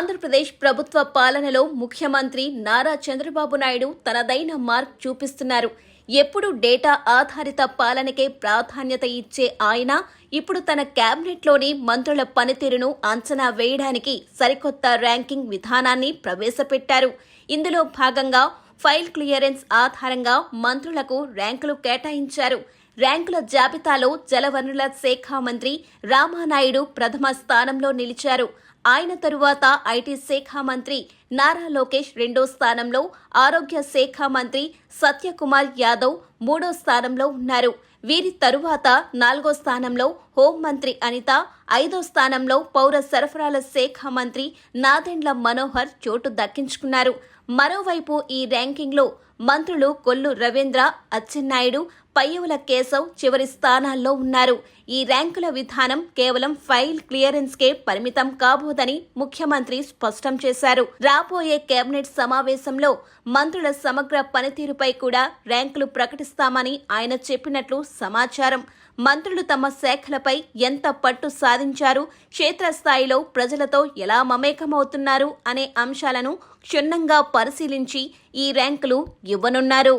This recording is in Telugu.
ఆంధ్రప్రదేశ్ ప్రభుత్వ పాలనలో ముఖ్యమంత్రి నారా చంద్రబాబు నాయుడు తనదైన మార్క్ చూపిస్తున్నారు. ఎప్పుడు డేటా ఆధారిత పాలనకే ప్రాధాన్యత ఇచ్చే ఆయన ఇప్పుడు తన క్యాబినెట్లోని మంత్రుల పనితీరును అంచనా వేయడానికి సరికొత్త ర్యాంకింగ్ విధానాన్ని ప్రవేశపెట్టారు. ఇందులో భాగంగా ఫైల్ క్లియరెన్స్ ఆధారంగా మంత్రులకు ర్యాంకులు కేటాయించారు. ర్యాంకుల జాబితాలో జలవనరుల శాఖ మంత్రి రామానాయుడు ప్రథమ స్థానంలో నిలిచారు. ఆయన తరువాత ఐటీ శాఖ మంత్రి నారా లోకేష్ రెండో స్థానంలో ఆరోగ్య శాఖ మంత్రి సత్యకుమార్ యాదవ్ మూడో స్థానంలో ఉన్నారు. వీరి తరువాత నాలుగో స్థానంలో హోంమంత్రి అనిత ఐదో స్థానంలో పౌర సరఫరాల శాఖ మంత్రి నాదెండ్ల మనోహర్ చోటు దక్కించుకున్నారు. మరోవైపు ఈ ర్యాంకింగ్లో మంత్రులు కొల్లు రవీంద్ర అచ్చెన్నాయుడు పయ్యవుల కేశవ్ చివరి స్థానాల్లో ఉన్నారు. ఈ ర్యాంకుల విధానం కేవలం ఫైల్ క్లియరెన్స్కే పరిమితం కాబోదని ముఖ్యమంత్రి స్పష్టం చేశారు. రాబోయే కేబినెట్ సమావేశంలో మంత్రుల సమగ్ర పనితీరుపై కూడా ర్యాంకులు ప్రకటిస్తామని ఆయన చెప్పినట్లు సమాచారం. మంత్రులు తమ శాఖలపై ఎంత పట్టు సాధించారు క్షేత్రస్థాయిలో ప్రజలతో ఎలా మమేకమవుతున్నారు అనే అంశాలను క్షుణ్ణంగా పరిశీలించి ఈ ర్యాంకులు ఇవ్వనున్నారు.